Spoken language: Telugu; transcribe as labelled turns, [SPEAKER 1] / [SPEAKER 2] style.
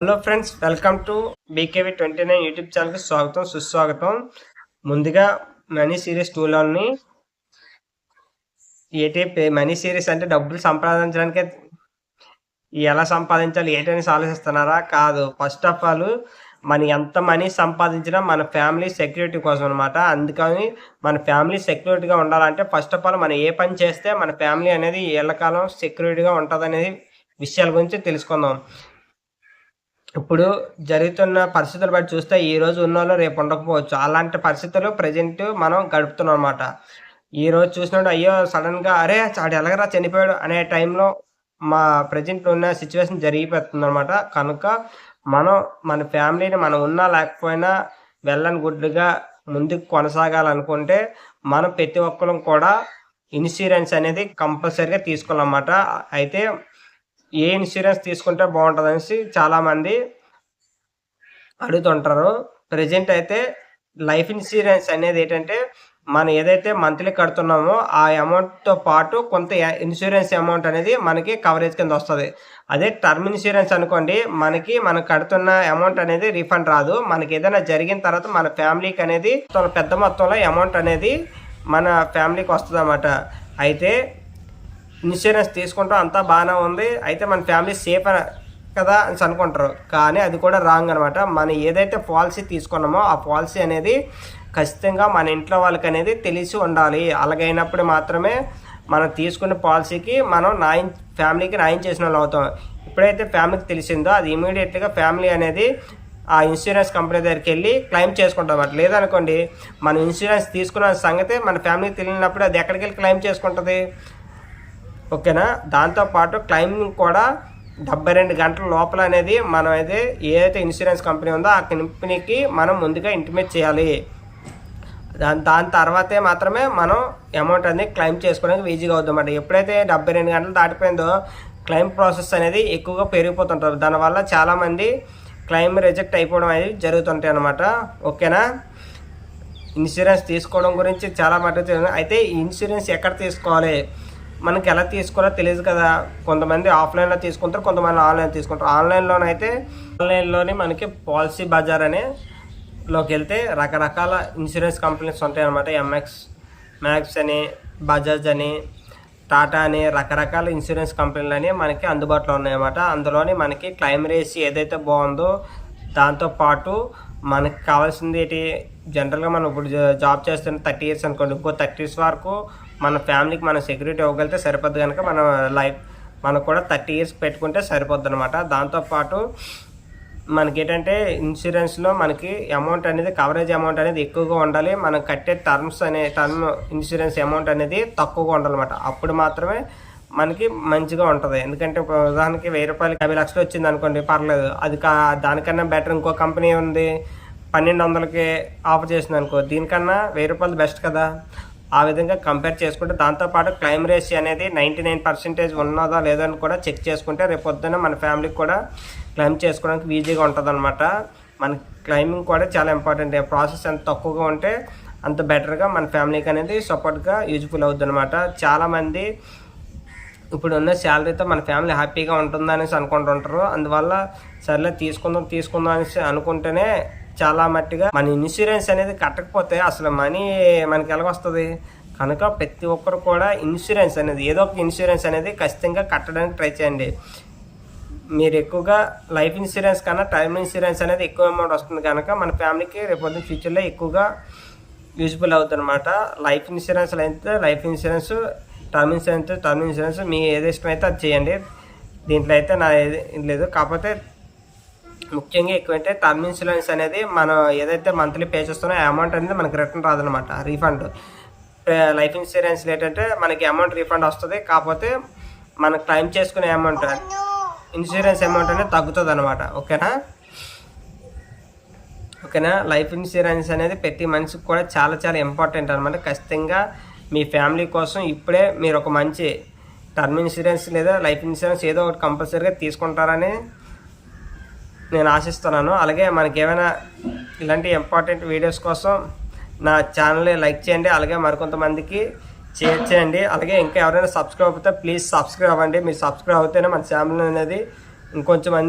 [SPEAKER 1] Hello friends welcome to BKV twenty nine YouTube ఛానల్కి స్వాగతం సుస్వాగతం. ముందుగా మనీ సిరీస్ టూలోని ఏటీ మనీ సిరీస్ అంటే డబ్బులు సంపాదించడానికి ఎలా సంపాదించాలి ఏంటని ఆలోచిస్తున్నారా? కాదు. ఫస్ట్ ఆఫ్ ఆల్ మనం ఎంత మనీ సంపాదించినా మన ఫ్యామిలీ సెక్యూరిటీ కోసం అనమాట అందుకని మన ఫ్యామిలీ సెక్యూరిటీగా ఉండాలంటే ఫస్ట్ ఆఫ్ ఆల్ మనం ఏ పని చేస్తే మన ఫ్యామిలీ అనేది ఏళ్ళకాలం సెక్యూరిటీగా ఉంటుంది అనేది విషయాల గురించి తెలుసుకుందాం. ఇప్పుడు జరుగుతున్న పరిస్థితులు బట్టి చూస్తే ఈ రోజు ఉన్న వాళ్ళు రేపు ఉండకపోవచ్చు. అలాంటి పరిస్థితులు ప్రజెంట్ మనం గడుపుతున్నాం అనమాట ఈ రోజు చూసినప్పుడు అయ్యో సడన్గా అరే చాడు ఎలాగరా చనిపోయాడు అనే టైంలో మా ప్రజెంట్ ఉన్న సిచ్యువేషన్ జరిగిపోతుంది అనమాట కనుక మనం మన ఫ్యామిలీని మనం ఉన్నా లేకపోయినా వెళ్ళని గుడ్లుగా ముందుకు కొనసాగాలనుకుంటే మనం ప్రతి ఒక్కరం కూడా ఇన్సూరెన్స్ అనేది కంపల్సరీగా తీసుకోవాలన్నమాట. అయితే ఏ ఇన్సూరెన్స్ తీసుకుంటే బాగుంటుంది అనేసి చాలామంది అడుగుతుంటారు. ప్రజెంట్ అయితే లైఫ్ ఇన్సూరెన్స్ అనేది ఏంటంటే మనం ఏదైతే మంత్లీ కడుతున్నామో ఆ అమౌంట్తో పాటు కొంత ఇన్సూరెన్స్ అమౌంట్ అనేది మనకి కవరేజ్ కింద వస్తుంది. అదే టర్మ్ ఇన్సూరెన్స్ అనుకోండి మనకి మనం కడుతున్న అమౌంట్ అనేది రీఫండ్ రాదు. మనకి ఏదైనా జరిగిన తర్వాత మన ఫ్యామిలీకి అనేది పెద్ద మొత్తంలో అమౌంట్ అనేది మన ఫ్యామిలీకి వస్తుంది అయితే ఇన్సూరెన్స్ తీసుకుంటాం అంతా బాగానే ఉంది. అయితే మన ఫ్యామిలీ సేఫ్ కదా అని అనుకుంటారు. కానీ అది కూడా రాంగ్ అనమాట మనం ఏదైతే పాలసీ తీసుకున్నామో ఆ పాలసీ అనేది ఖచ్చితంగా మన ఇంట్లో వాళ్ళకి అనేది తెలిసి ఉండాలి. అలాగైనప్పుడు మాత్రమే మనం తీసుకున్న పాలసీకి మనం నాయం ఫ్యామిలీకి నాయం చేసిన వాళ్ళు అవుతాం. ఎప్పుడైతే ఫ్యామిలీకి తెలిసిందో అది ఇమీడియట్గా ఫ్యామిలీ అనేది ఆ ఇన్సూరెన్స్ కంపెనీ దగ్గరికి వెళ్ళి క్లెయిమ్ చేసుకుంటాం అన్నమాట. లేదనుకోండి మనం ఇన్సూరెన్స్ తీసుకున్న సంగతి మన ఫ్యామిలీకి తెలియనప్పుడు అది ఎక్కడికి వెళ్ళి క్లెయిమ్ చేసుకుంటుంది? ఓకేనా? దాంతోపాటు క్లైమింగ్ కూడా డెబ్బై రెండు గంటల లోపల అనేది మనం అయితే ఏదైతే ఇన్సూరెన్స్ కంపెనీ ఉందో ఆ కంపెనీకి మనం ముందుగా ఇంటిమేట్ చేయాలి. దాని దాని తర్వాతే మాత్రమే మనం అమౌంట్ అనేది క్లెయిమ్ చేసుకోవడానికి ఈజీగా అవుతుందన్నమాట. ఎప్పుడైతే డెబ్బై రెండు గంటలు దాటిపోయిందో క్లెయిమ్ ప్రాసెస్ అనేది ఎక్కువగా పెరిగిపోతుంటారు దానివల్ల చాలామంది క్లెయిమ్ రిజెక్ట్ అయిపోవడం అనేది జరుగుతుంటాయి అనమాట ఓకేనా? ఇన్సూరెన్స్ తీసుకోవడం గురించి చాలా మటుకు అయితే ఈ ఇన్సూరెన్స్ ఎక్కడ తీసుకోవాలి? మనకి ఎలా తీసుకోవాలో తెలియదు కదా. కొంతమంది ఆఫ్లైన్లో తీసుకుంటారు కొంతమంది ఆన్లైన్ తీసుకుంటారు. ఆన్లైన్లోనైతే ఆన్లైన్లోనే మనకి పాలసీ బజార్ అనే లోకి వెళ్తే రకరకాల ఇన్సూరెన్స్ కంపెనీస్ ఉంటాయి అనమాట ఎంఎక్స్ మ్యాక్స్ అని బజాజ్ అని టాటా అని రకరకాల ఇన్సూరెన్స్ కంపెనీలు మనకి అందుబాటులో ఉన్నాయన్నమాట. అందులోని మనకి క్లైమ్ రేసి ఏదైతే బాగుందో దాంతోపాటు మనకి కావాల్సింది ఏంటి? జనరల్గా మనం ఇప్పుడు జాబ్ చేస్తున్న థర్టీ ఇయర్స్ అనుకోండి. ఇంకో థర్టీ ఇయర్స్ వరకు మన ఫ్యామిలీకి మనం సెక్యూరిటీ ఇవ్వగలిగితే సరిపోద్ది కనుక మన లైఫ్ మనకు కూడా థర్టీ ఇయర్స్ పెట్టుకుంటే సరిపోద్ది అనమాట దాంతోపాటు మనకి ఏంటంటే ఇన్సూరెన్స్లో మనకి అమౌంట్ అనేది కవరేజ్ అమౌంట్ అనేది ఎక్కువగా ఉండాలి. మనం కట్టే టర్మ్స్ అనే టర్మ్ ఇన్సూరెన్స్ అమౌంట్ అనేది తక్కువగా ఉండాలన్నమాట. అప్పుడు మాత్రమే మనకి మంచిగా ఉంటుంది. ఎందుకంటే ఉదాహరణకి వెయ్యి రూపాయలు యాభై లక్షలు వచ్చింది అనుకోండి పర్లేదు. అది కా దానికన్నా బెటర్ ఇంకో కంపెనీ ఉంది పన్నెండు వందలకి ఆఫర్ చేసింది అనుకో దీనికన్నా వెయ్యి రూపాయలు బెస్ట్ కదా. ఆ విధంగా కంపేర్ చేసుకుంటే దాంతోపాటు క్లైమ్ రేషియో అనేది నైంటీ నైన్ పర్సెంటేజ్ ఉన్నదా అని కూడా చెక్ చేసుకుంటే రేపు పొద్దున్న మన ఫ్యామిలీకి కూడా క్లైమ్ చేసుకోవడానికి ఈజీగా ఉంటుంది అనమాట మన క్లైమింగ్ కూడా చాలా ఇంపార్టెంట్ ప్రాసెస్ ఎంత తక్కువగా ఉంటే అంత బెటర్గా మన ఫ్యామిలీకి అనేది సపోర్ట్గా యూజ్ఫుల్ అవుతుంది అనమాట చాలామంది ఇప్పుడు ఉన్న శాలరీతో మన ఫ్యామిలీ హ్యాపీగా ఉంటుందనేసి అనుకుంటుంటారు. అందువల్ల సర్లే తీసుకుందాం తీసుకుందాం అనేసి అనుకుంటేనే చాలా మట్టిగా. మన ఇన్సూరెన్స్ అనేది కట్టకపోతే అసలు మనీ మనకి ఎలాగొస్తుంది? కనుక ప్రతి ఒక్కరు కూడా ఇన్సూరెన్స్ అనేది ఏదో ఒక ఇన్సూరెన్స్ అనేది ఖచ్చితంగా కట్టడానికి ట్రై చేయండి. మీరు ఎక్కువగా లైఫ్ ఇన్సూరెన్స్ కన్నా టర్మ్ ఇన్సూరెన్స్ అనేది ఎక్కువ అమౌంట్ వస్తుంది కనుక మన ఫ్యామిలీకి రేపొద్దు ఫ్యూచర్లో ఎక్కువగా యూజ్ఫుల్ అవుతుంది అనమాట లైఫ్ ఇన్సూరెన్స్ అయితే life insurance term insurance term insurance మీ ఏది ఇష్టమైతే అది చేయండి. దీంట్లో అయితే నా ఏది లేదు. కాకపోతే ముఖ్యంగా ఎక్కువంటే టర్మ్ ఇన్సూరెన్స్ అనేది మనం ఏదైతే మంత్లీ పే చేస్తున్నా అమౌంట్ అనేది మనకి రిటర్న్ రాదనమాట రీఫండ్. లైఫ్ ఇన్సూరెన్స్ ఏంటంటే మనకి అమౌంట్ రీఫండ్ వస్తుంది కాకపోతే మనం క్లెయిమ్ చేసుకునే అమౌంట్ ఇన్సూరెన్స్ అమౌంట్ అనేది తగ్గుతుంది అనమాట ఓకేనా? ఓకేనా? లైఫ్ ఇన్సూరెన్స్ అనేది ప్రతి మనిషికి కూడా చాలా చాలా ఇంపార్టెంట్ అనమాట ఖచ్చితంగా మీ ఫ్యామిలీ కోసం ఇప్పుడే మీరు ఒక మంచి టర్మ్ ఇన్సూరెన్స్ లేదా లైఫ్ ఇన్సూరెన్స్ ఏదో ఒకటి కంపల్సరీగా తీసుకుంటారని నేను ఆశిస్తున్నాను. అలాగే మనకి ఏమైనా ఇలాంటి ఇంపార్టెంట్ వీడియోస్ కోసం నా ఛానల్ని లైక్ చేయండి. అలాగే మరికొంతమందికి షేర్ చేయండి. అలాగే ఇంకా ఎవరైనా సబ్స్క్రైబ్ అవుతే ప్లీజ్ సబ్స్క్రైబ్ అవ్వండి. మీరు సబ్స్క్రైబ్ అవుతేనే మన ఛానల్ అనేది ఇంకొంచెం